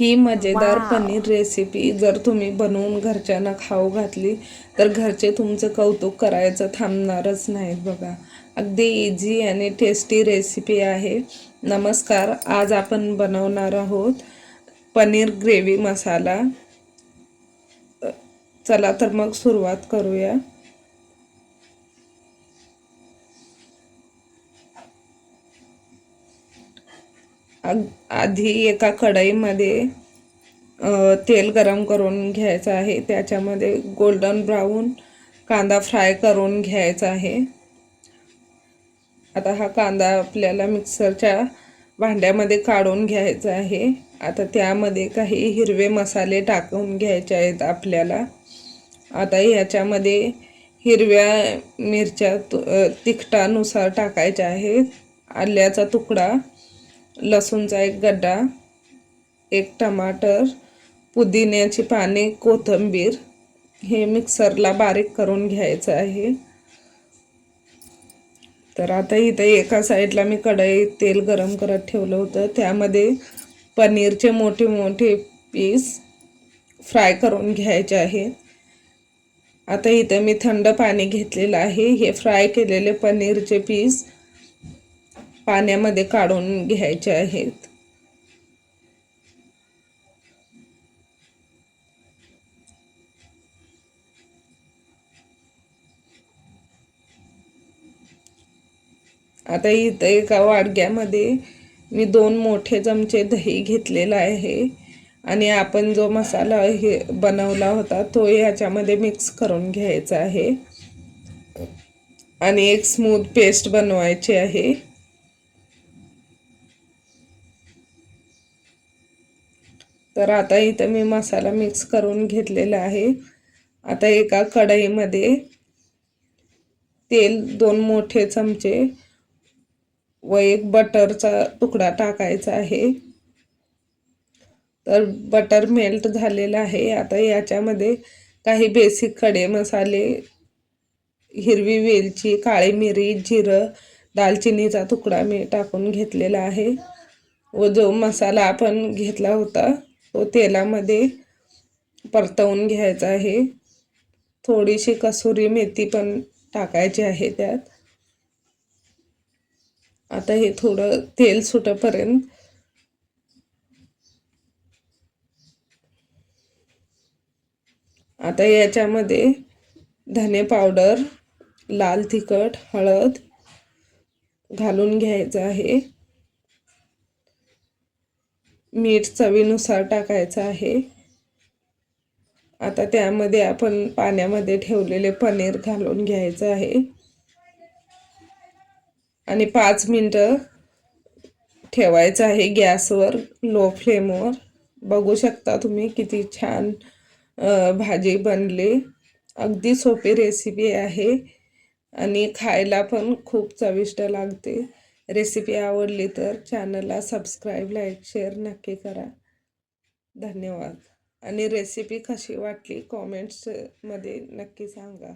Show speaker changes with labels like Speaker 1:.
Speaker 1: ही मजेदार. पनीर रेसिपी जर तुम्ही बनवून घरच्यांना खाऊ घातली तर घरचे तुमचं कौतुक करायचं थांबणारच नाहीत बघा. अगदी इझी आणि टेस्टी रेसिपी आहे. नमस्कार आज आपण बनवणार आहोत पनीर ग्रेव्ही मसाला. चला तर मग सुरुवात करूया. आधी एका कढईमध्ये तेल गरम करून घ्यायचं आहे. त्याच्यामध्ये गोल्डन ब्राऊन कांदा फ्राय करून घ्यायचा आहे. आता हा कांदा आपल्याला मिक्सरच्या भांड्यामध्ये काढून घ्यायचा आहे. आता त्यामध्ये काही हिरवे मसाले टाकून घ्यायचे आहेत आपल्याला. आता ह्याच्यामध्ये हिरव्या मिरच्या तु- तिखटानुसार टाकायच्या आहेत. आल्याचा तुकडा लसूणचा एक गड्डा एक टमाटर पुदिन्याची पाने कोथिंबीर हे मिक्सरला बारीक करून घ्यायचं आहे. तर आता इथे एका साईडला मी कढईत तेल गरम करत ठेवलं होतं. त्यामध्ये पनीरचे मोठे मोठे पीस फ्राय करून घ्यायचे आहेत आता इथं मी थंड पाणी घेतलेलं आहे. हे फ्राय केलेले पनीरचे पीस पाण्यामध्ये काढून घ्यायचे आहेत. आता इथं एका वाडग्यामध्ये मी दोन मोठे चमचे दही घेतलेला आहे आणि आपण जो मसाला हे बनवला होता तो याच्यामध्ये मिक्स करून घ्यायचा आहे. आणि एक स्मूथ पेस्ट बनवायची आहे. तर आता इथं मी मसाला मिक्स करून घेतलेला आहे. आता एका कढईमध्ये तेल दोन मोठे चमचे व एक बटरचा तुकडा टाकायचा आहे. तर बटर मेल्ट झालेलं आहे. आता याच्यामध्ये काही बेसिक खडे मसाले हिरवी वेलची काळी मिरी जिरं दालचिनीचा तुकडा मी टाकून घेतलेला आहे. व जो मसाला आपण घेतला होता तो तेलामध्ये परतवून घ्यायचा आहे. थोडीशी कसुरी मेथी पण टाकायची आहे त्यात. आता हे थोडं तेल सुटेपर्यंत आता याच्यामध्ये धने पावडर लाल तिखट हळद घालून घ्यायचं आहे. मीठ चवीनुसार टाकायचं आहे. आता त्यामध्ये आपण पाण्यामध्ये ठेवलेले पनीर घालून घ्यायचं आहे. आणि पाच मिनटं ठेवायचं आहे गॅसवर लो फ्लेमवर. बघू शकता तुम्ही किती छान भाजी बनली. अगदी सोपी रेसिपी आहे. आणि खायला पण खूप चविष्ट लागते. रेसिपी आवडली तर चॅनलला सबस्क्राईब लाईक शेअर नक्की करा. धन्यवाद. आणि रेसिपी कशी वाटली कॉमेंट्समध्ये नक्की सांगा.